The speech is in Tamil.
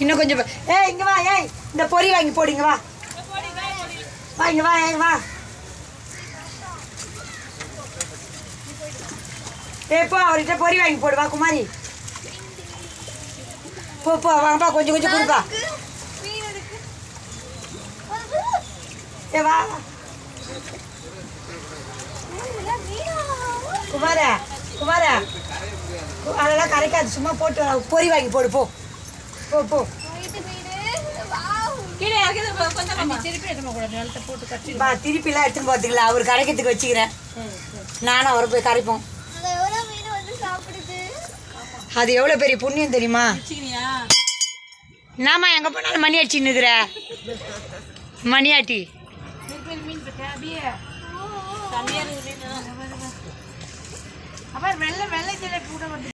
இன்னும் கொஞ்சம் ஏய் இங்க வா ஏய் இந்த பொரி வாங்கி போடுங்க வா. வா இங்க வா ஏய் வா. ஏய் போ அவர்கிட்ட பொரி வாங்கி போடு வா குமாரி. போ போ வாங்கப்பா கொஞ்சம் கொஞ்சம் கொடுப்பா ஏ வா குமார குமார. அதெல்லாம் கரைக்காது சும்மா போட்டு. பொரி வாங்கி போடு போ. போ போ. வீட்டு மீன் வாவ். கீழே இறக்கி கொஞ்சம் திருப்பி எடுத்து கூட நிலத்தை போட்டு கட்டி பா திருப்பிலாம் எடுத்துன்னு போகிறதுங்களா அவர் கரைக்கிறதுக்கு வச்சுக்கிறேன். நானும் அவரை போய் கரைப்போம். அந்த எவ்வளோ மீன் வந்து சாப்பிடுது? அது எவ்வளோ பெரிய புண்ணியம் தெரியுமா? என்னம்மா எங்கே போனாலும் மணி அடிச்சுன்னு இருக்கிற மணியாட்டி அப்புறம் வெள்ளை வெள்ளை ஜிலேபி கூட